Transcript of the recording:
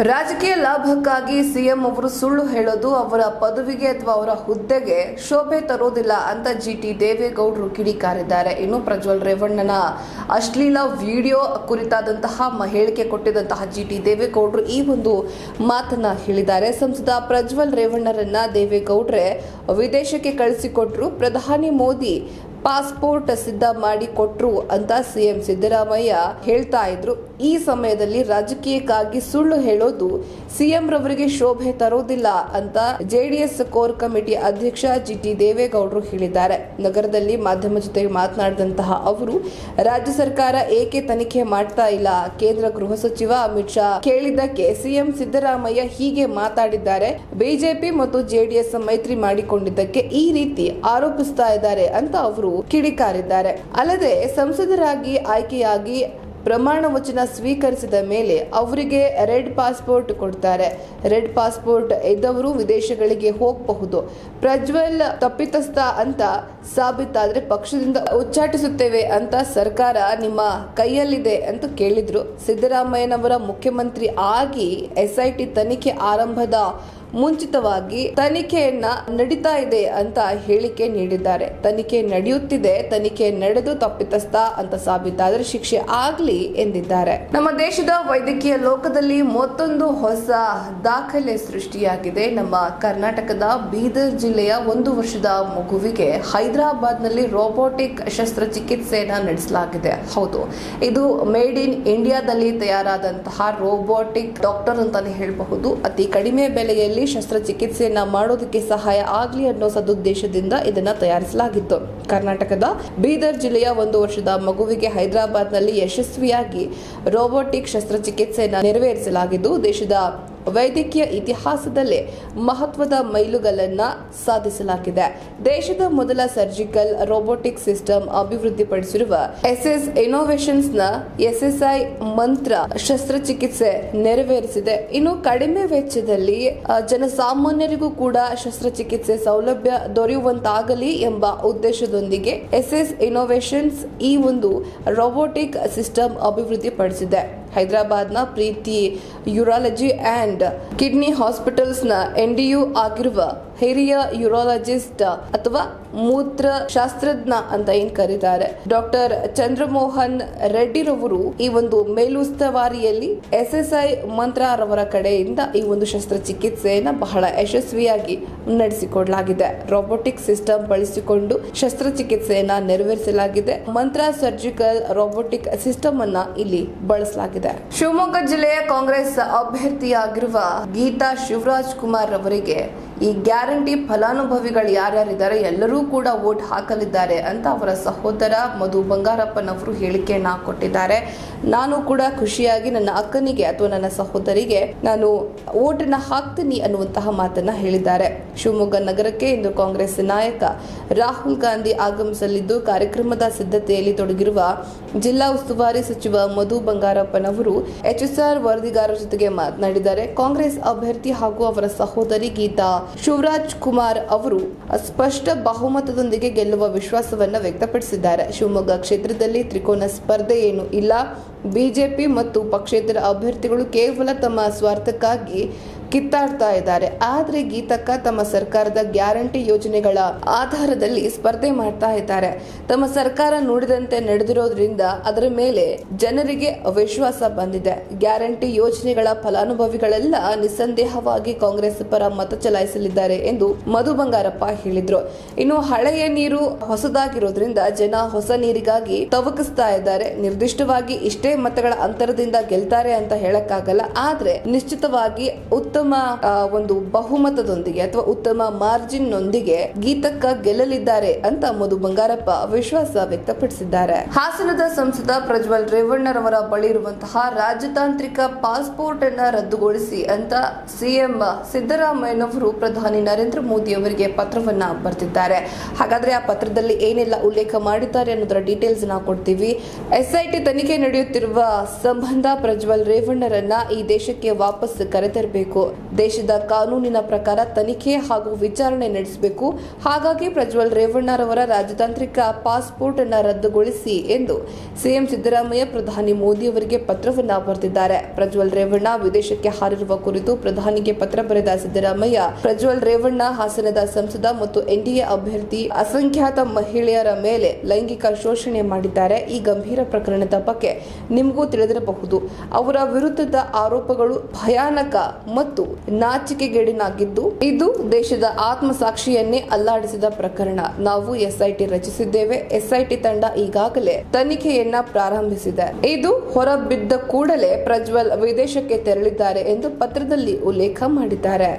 ರಾಜಕೀಯ ಲಾಭಕ್ಕಾಗಿ ಸಿಎಂ ಅವರು ಸುಳ್ಳು ಹೇಳೋದು ಅವರ ಪದವಿಗೆ ಅಥವಾ ಅವರ ಹುದ್ದೆಗೆ ಶೋಭೆ ತರೋದಿಲ್ಲ ಅಂತ ಜಿ ಟಿ ದೇವೇಗೌಡರು ಕಿಡಿಕಾರಿದ್ದಾರೆ. ಇನ್ನು ಪ್ರಜ್ವಲ್ ರೇವಣ್ಣನ ಅಶ್ಲೀಲ ವಿಡಿಯೋ ಕುರಿತಾದಂತಹ ಹೇಳಿಕೆ ಕೊಟ್ಟಿದ್ದಂತಹ ಜಿ ಟಿ ದೇವೇಗೌಡರು ಈ ಒಂದು ಮಾತನ್ನ ಹೇಳಿದ್ದಾರೆ. ಸಂಸದ ಪ್ರಜ್ವಲ್ ರೇವಣ್ಣರನ್ನ ದೇವೇಗೌಡ್ರೆ ವಿದೇಶಕ್ಕೆ ಕಳಿಸಿಕೊಟ್ರು. ಪ್ರಧಾನಿ ಮೋದಿ ಪಾಸ್ಪೋರ್ಟ್ ಸಿದ್ಧ ಮಾಡಿ ಕೊಟ್ರು ಅಂತ ಸಿಎಂ ಸಿದ್ದರಾಮಯ್ಯ ಹೇಳ್ತಾ ಇದ್ರು. ಈ ಸಮಯದಲ್ಲಿ ರಾಜಕೀಯಕ್ಕಾಗಿ ಸುಳ್ಳು ಹೇಳೋದು ಸಿಎಂ ರವರಿಗೆ ಶೋಭೆ ತರೋದಿಲ್ಲ ಅಂತ ಜೆಡಿಎಸ್ ಕೋರ್ ಕಮಿಟಿ ಅಧ್ಯಕ್ಷ ಜಿ ಟಿ ದೇವೇಗೌಡರು ಹೇಳಿದ್ದಾರೆ. ನಗರದಲ್ಲಿ ಮಾಧ್ಯಮ ಜೊತೆ ಮಾತನಾಡಿದಂತಹ ಅವರು, ರಾಜ್ಯ ಸರ್ಕಾರ ಏಕೆ ತನಿಖೆ ಮಾಡ್ತಾ ಇಲ್ಲ? ಕೇಂದ್ರ ಗೃಹ ಸಚಿವ ಅಮಿತ್ ಶಾ ಕೇಳಿದ್ದಕ್ಕೆ ಸಿಎಂ ಸಿದ್ದರಾಮಯ್ಯ ಹೀಗೆ ಮಾತಾಡಿದ್ದಾರೆ. ಬಿಜೆಪಿ ಮತ್ತು ಜೆಡಿಎಸ್ ಮೈತ್ರಿ ಮಾಡಿಕೊಂಡಿದ್ದಕ್ಕೆ ಈ ರೀತಿ ಆರೋಪಿಸ್ತಾ ಇದ್ದಾರೆ ಅಂತ ಅವರು ಕಿಡಿಕಾರಿದ್ದಾರೆ. ಅಲ್ಲದೆ ಸಂಸದರಾಗಿ ಆಯ್ಕೆಯಾಗಿ ಪ್ರಮಾಣ ವಚನ ಸ್ವೀಕರಿಸಿದ ಮೇಲೆ ಅವರಿಗೆ ರೆಡ್ ಪಾಸ್ಪೋರ್ಟ್ ಕೊಡ್ತಾರೆ. ರೆಡ್ ಪಾಸ್ಪೋರ್ಟ್ ಇದ್ದವರು ವಿದೇಶಗಳಿಗೆ ಹೋಗಬಹುದು. ಪ್ರಜ್ವಲ್ ತಪ್ಪಿತಸ್ಥ ಅಂತ ಸಾಬೀತಾದ್ರೆ ಪಕ್ಷದಿಂದ ಉಚ್ಚಾಟಿಸುತ್ತೇವೆ ಅಂತ ಸರ್ಕಾರ ನಿಮ್ಮ ಕೈಯಲ್ಲಿದೆ ಅಂತ ಕೇಳಿದ್ರು. ಸಿದ್ದರಾಮಯ್ಯನವರ ಮುಖ್ಯಮಂತ್ರಿ ಆಗಿ ಎಸ್ಐಟಿ ತನಿಖೆ ಆರಂಭದ ಮುಂಚಿತವಾಗಿ ತನಿಖೆಯನ್ನ ನಡೀತಾ ಇದೆ ಅಂತ ಹೇಳಿಕೆ ನೀಡಿದ್ದಾರೆ. ತನಿಖೆ ನಡೆಯುತ್ತಿದೆ, ತನಿಖೆ ನಡೆದು ತಪ್ಪಿತಸ್ಥ ಅಂತ ಸಾಬೀತಾದರೆ ಶಿಕ್ಷೆ ಆಗ್ಲಿ ಎಂದಿದ್ದಾರೆ. ನಮ್ಮ ದೇಶದ ವೈದ್ಯಕೀಯ ಲೋಕದಲ್ಲಿ ಮತ್ತೊಂದು ಹೊಸ ದಾಖಲೆ ಸೃಷ್ಟಿಯಾಗಿದೆ. ನಮ್ಮ ಕರ್ನಾಟಕದ ಬೀದರ್ ಜಿಲ್ಲೆಯ ಒಂದು ವರ್ಷದ ಮಗುವಿಗೆ ಹೈದರಾಬಾದ್ನಲ್ಲಿ ರೋಬೋಟಿಕ್ ಶಸ್ತ್ರಚಿಕಿತ್ಸೆಯನ್ನ ನಡೆಸಲಾಗಿದೆ. ಹೌದು, ಇದು ಮೇಡ್ ಇನ್ ಇಂಡಿಯಾದಲ್ಲಿ ತಯಾರಾದಂತಹ ರೋಬೋಟಿಕ್ ಡಾಕ್ಟರ್ ಅಂತಾನೆ ಹೇಳಬಹುದು. ಅತಿ ಕಡಿಮೆ ಬೆಲೆಯಲ್ಲಿ ಶಸ್ತ್ರಚಿಕಿತ್ಸೆಯನ್ನ ಮಾಡೋದಕ್ಕೆ ಸಹಾಯ ಆಗಲಿ ಅನ್ನೋ ಸದುದ್ದೇಶದಿಂದ ಇದನ್ನ ತಯಾರಿಸಲಾಗಿತ್ತು. ಕರ್ನಾಟಕದ ಬೀದರ್ ಜಿಲ್ಲೆಯ ಒಂದು ವರ್ಷದ ಮಗುವಿಗೆ ಹೈದರಾಬಾದ್ನಲ್ಲಿ ಯಶಸ್ವಿಯಾಗಿ ರೋಬೋಟಿಕ್ ಶಸ್ತ್ರಚಿಕಿತ್ಸೆಯನ್ನ ನೆರವೇರಿಸಲಾಗಿದ್ದು, ದೇಶದ ವೈದ್ಯಕೀಯ ಇತಿಹಾಸದಲ್ಲಿ ಮಹತ್ವದ ಮೈಲುಗಲ್ಲನ್ನು ಸಾಧಿಸಲಾಗಿದೆ. ದೇಶದ ಮೊದಲ ಸರ್ಜಿಕಲ್ ರೋಬೋಟಿಕ್ ಸಿಸ್ಟಮ್ ಅಭಿವೃದ್ಧಿಪಡಿಸಿರುವ ಎಸ್ಎಸ್ ಇನೋವೇಷನ್ಸ್ನ ಎಸ್ಎಸ್ಐ ಮಂತ್ರ ಶಸ್ತ್ರಚಿಕಿತ್ಸೆ ನೆರವೇರಿಸಿದೆ. ಇನ್ನು ಕಡಿಮೆ ವೆಚ್ಚದಲ್ಲಿ ಜನಸಾಮಾನ್ಯರಿಗೂ ಕೂಡ ಶಸ್ತ್ರಚಿಕಿತ್ಸೆ ಸೌಲಭ್ಯ ದೊರೆಯುವಂತಾಗಲಿ ಎಂಬ ಉದ್ದೇಶದೊಂದಿಗೆ ಎಸ್ಎಸ್ ಇನೋವೇಷನ್ಸ್ ಈ ಒಂದು ರೋಬೋಟಿಕ್ ಸಿಸ್ಟಮ್ ಅಭಿವೃದ್ಧಿಪಡಿಸಿದೆ. ಹೈದರಾಬಾದ್ನ ಪ್ರೀತಿ ಯುರಾಲಜಿ ಆ್ಯಂಡ್ ಕಿಡ್ನಿ ಹಾಸ್ಪಿಟಲ್ಸ್ನ ಎನ್ಡಿಯು ಆಗಿರುವ ಹಿರಿಯ ಯುರಾಲಜಿಸ್ಟ್ ಅಥವಾ ಮೂತ್ರ ಶಾಸ್ತ್ರಜ್ಞ ಅಂತ ಏನ್ ಕರೀತಾರೆ? ಡಾಕ್ಟರ್ ಚಂದ್ರಮೋಹನ್ ರೆಡ್ಡಿರವರು ಈ ಒಂದು ಮೇಲುಸ್ತುವಾರಿಯಲ್ಲಿ ಎಸ್ಎಸ್ಐ ಮಂತ್ರರವರ ಕಡೆಯಿಂದ ಈ ಒಂದು ಶಸ್ತ್ರಚಿಕಿತ್ಸೆಯನ್ನ ಬಹಳ ಯಶಸ್ವಿಯಾಗಿ ನಡೆಸಿಕೊಡಲಾಗಿದೆ. ರೋಬೋಟಿಕ್ ಸಿಸ್ಟಮ್ ಬಳಸಿಕೊಂಡು ಶಸ್ತ್ರಚಿಕಿತ್ಸೆಯನ್ನ ನೆರವೇರಿಸಲಾಗಿದೆ. ಮಂತ್ರ ಸರ್ಜಿಕಲ್ ರೋಬೋಟಿಕ್ ಸಿಸ್ಟಮ್ ಅನ್ನ ಇಲ್ಲಿ ಬಳಸಲಾಗಿದೆ. ಶಿವಮೊಗ್ಗ ಜಿಲ್ಲೆಯ ಕಾಂಗ್ರೆಸ್ ಅಭ್ಯರ್ಥಿಯಾಗಿರುವ ಗೀತಾ ಶಿವರಾಜ್ ಕುಮಾರ್ ಅವರಿಗೆ ಈ ಗ್ಯಾರಂಟಿ ಫಲಾನುಭವಿಗಳು ಯಾರ್ಯಾರಿದ್ದಾರೆ ಎಲ್ಲರೂ ಕೂಡ ವೋಟ್ ಹಾಕಲಿದ್ದಾರೆ ಅಂತ ಅವರ ಸಹೋದರ ಮಧು ಬಂಗಾರಪ್ಪನವರು ಹೇಳಿಕೆಯನ್ನು ಕೊಟ್ಟಿದ್ದಾರೆ. ನಾನು ಕೂಡ ಖುಷಿಯಾಗಿ ನನ್ನ ಅಕ್ಕನಿಗೆ ಅಥವಾ ನನ್ನ ಸಹೋದರಿಗೆ ನಾನು ಓಟನ್ನ ಹಾಕ್ತೀನಿ ಅನ್ನುವಂತಹ ಮಾತನ್ನ ಹೇಳಿದ್ದಾರೆ. ಶಿವಮೊಗ್ಗ ನಗರಕ್ಕೆ ಇಂದು ಕಾಂಗ್ರೆಸ್ ನಾಯಕ ರಾಹುಲ್ ಗಾಂಧಿ ಆಗಮಿಸಲಿದ್ದು, ಕಾರ್ಯಕ್ರಮದ ಸಿದ್ಧತೆಯಲ್ಲಿ ತೊಡಗಿರುವ ಜಿಲ್ಲಾ ಉಸ್ತುವಾರಿ ಸಚಿವ ಮಧು ಬಂಗಾರಪ್ಪನವರು ಎಚ್ಎಸ್ಆರ್ ವರದಿಗಾರರ ಜೊತೆಗೆ ಮಾತನಾಡಿದ್ದಾರೆ. ಕಾಂಗ್ರೆಸ್ ಅಭ್ಯರ್ಥಿ ಹಾಗೂ ಅವರ ಸಹೋದರಿ ಗೀತಾ ಶಿವರಾಜ್ ಕುಮಾರ್ ಅವರು ಸ್ಪಷ್ಟ ಬಹುಮತದೊಂದಿಗೆ ಗೆಲ್ಲುವ ವಿಶ್ವಾಸವನ್ನು ವ್ಯಕ್ತಪಡಿಸಿದ್ದಾರೆ. ಶಿವಮೊಗ್ಗ ಕ್ಷೇತ್ರದಲ್ಲಿ ತ್ರಿಕೋನ ಸ್ಪರ್ಧೆ ಏನು ಇಲ್ಲ. ಬಿಜೆಪಿ ಮತ್ತು ಪಕ್ಷೇತರ ಅಭ್ಯರ್ಥಿಗಳು ಕೇವಲ ತಮ್ಮ ಸ್ವಾರ್ಥಕ್ಕಾಗಿ ಕಿತ್ತಾಡ್ತಾ ಇದ್ದಾರೆ. ಆದರೆ ಗೀತಕ್ಕ ತಮ್ಮ ಸರ್ಕಾರದ ಗ್ಯಾರಂಟಿ ಯೋಜನೆಗಳ ಆಧಾರದಲ್ಲಿ ಸ್ಪರ್ಧೆ ಮಾಡ್ತಾ ಇದ್ದಾರೆ. ತಮ್ಮ ಸರ್ಕಾರ ನುಡಿದಂತೆ ನಡೆದಿರೋದ್ರಿಂದ ಅದರ ಮೇಲೆ ಜನರಿಗೆ ಅವಿಶ್ವಾಸ ಬಂದಿದೆ. ಗ್ಯಾರಂಟಿ ಯೋಜನೆಗಳ ಫಲಾನುಭವಿಗಳೆಲ್ಲ ನಿಸ್ಸಂದೇಹವಾಗಿ ಕಾಂಗ್ರೆಸ್ ಪರ ಮತ ಚಲಾಯಿಸಲಿದ್ದಾರೆ ಎಂದು ಮಧು ಬಂಗಾರಪ್ಪ ಹೇಳಿದ್ರು. ಇನ್ನು ಹಳೆಯ ನೀರು ಹೊಸದಾಗಿರೋದ್ರಿಂದ ಜನ ಹೊಸ ನೀರಿಗಾಗಿ ತವಕಿಸ್ತಾ ಇದ್ದಾರೆ. ನಿರ್ದಿಷ್ಟವಾಗಿ ಇಷ್ಟೇ ಮತಗಳ ಅಂತರದಿಂದ ಗೆಲ್ತಾರೆ ಅಂತ ಹೇಳಕ್ಕಾಗಲ್ಲ. ಆದ್ರೆ ನಿಶ್ಚಿತವಾಗಿ ಉತ್ತಮ ಆ, ಒಂದು ಬಹುಮತದೊಂದಿಗೆ ಅಥವಾ ಉತ್ತಮ ಮಾರ್ಜಿನ್ ನೊಂದಿಗೆ ಗೀತಕ್ಕ ಗೆಲ್ಲಲಿದ್ದಾರೆ ಅಂತ ಮಧು ಬಂಗಾರಪ್ಪ ವಿಶ್ವಾಸ ವ್ಯಕ್ತಪಡಿಸಿದ್ದಾರೆ. ಹಾಸನದ ಸಂಸದ ಪ್ರಜ್ವಲ್ ರೇವಣ್ಣರವರ ಬಳಿ ಇರುವಂತಹ ರಾಜತಾಂತ್ರಿಕ ಪಾಸ್ಪೋರ್ಟ್ ಅನ್ನ ರದ್ದುಗೊಳಿಸಿ ಅಂತ ಸಿಎಂ ಸಿದ್ದರಾಮಯ್ಯನವರು ಪ್ರಧಾನಿ ನರೇಂದ್ರ ಮೋದಿ ಅವರಿಗೆ ಪತ್ರವನ್ನ ಬರೆದಿದ್ದಾರೆ ಹಾಗಾದ್ರೆ ಆ ಪತ್ರದಲ್ಲಿ ಏನೆಲ್ಲ ಉಲ್ಲೇಖ ಮಾಡಿದ್ದಾರೆ ಅನ್ನೋದರ ಡೀಟೇಲ್ಸ್ ನಾವು ಕೊಡ್ತೀವಿ. ಎಸ್ಐಟಿ ತನಿಖೆ ನಡೆಯುತ್ತಿರುವ ಸಂಬಂಧ ಪ್ರಜ್ವಲ್ ರೇವಣ್ಣರನ್ನ ಈ ದೇಶಕ್ಕೆ ವಾಪಸ್ ಕರೆತರಬೇಕು ದೇಶದ ಕಾನೂನಿನ ಪ್ರಕಾರ ತನಿಖೆ ಹಾಗೂ ವಿಚಾರಣೆ ನಡೆಸಬೇಕು. ಹಾಗಾಗಿ ಪ್ರಜ್ವಲ್ ರೇವಣ್ಣರವರ ರಾಜತಾಂತ್ರಿಕ ಪಾಸ್ಪೋರ್ಟ್ ಅನ್ನು ರದ್ದುಗೊಳಿಸಿ ಎಂದು ಸಿಎಂ ಸಿದ್ದರಾಮಯ್ಯ, ಪ್ರಧಾನಿ ಮೋದಿ ಅವರಿಗೆ ಪತ್ರವನ್ನ ಬರೆದಿದ್ದಾರೆ. ಪ್ರಜ್ವಲ್ ರೇವಣ್ಣ ವಿದೇಶಕ್ಕೆ ಹಾರಿರುವ ಕುರಿತು ಪ್ರಧಾನಿಗೆ ಪತ್ರ ಬರೆದ ಸಿದ್ದರಾಮಯ್ಯ, ಪ್ರಜ್ವಲ್ ರೇವಣ್ಣ ಹಾಸನದ ಸಂಸದ ಮತ್ತು ಎನ್ಡಿಎ ಅಭ್ಯರ್ಥಿ ಅಸಂಖ್ಯಾತ ಮಹಿಳೆಯರ ಮೇಲೆ ಲೈಂಗಿಕ ಶೋಷಣೆ ಮಾಡಿದ್ದಾರೆ. ಈ ಗಂಭೀರ ಪ್ರಕರಣದ ಬಗ್ಗೆ ನಿಮಗೂ ತಿಳಿದಿರಬಹುದು. ಅವರ ವಿರುದ್ಧದ ಆರೋಪಗಳು ಭಯಾನಕ ಮತ್ತು ನಾಚಿಕೆಗೇಡಿನಾಗಿದ್ದು, ಇದು ದೇಶದ ಆತ್ಮಸಾಕ್ಷಿಯನ್ನೇ ಅಲ್ಲಾಡಿಸಿದ ಪ್ರಕರಣ. ನಾವು ಎಸ್ಐಟಿ ರಚಿಸಿದ್ದೇವೆ. ಎಸ್ಐಟಿ ತಂಡ ಈಗಾಗಲೇ ತನಿಖೆಯನ್ನ ಪ್ರಾರಂಭಿಸಿದೆ. ಇದು ಹೊರಬಿದ್ದ ಕೂಡಲೇ ಪ್ರಜ್ವಲ್ ವಿದೇಶಕ್ಕೆ ತೆರಳಿದ್ದಾರೆ ಎಂದು ಪತ್ರದಲ್ಲಿ ಉಲ್ಲೇಖ ಮಾಡಿದ್ದಾರೆ.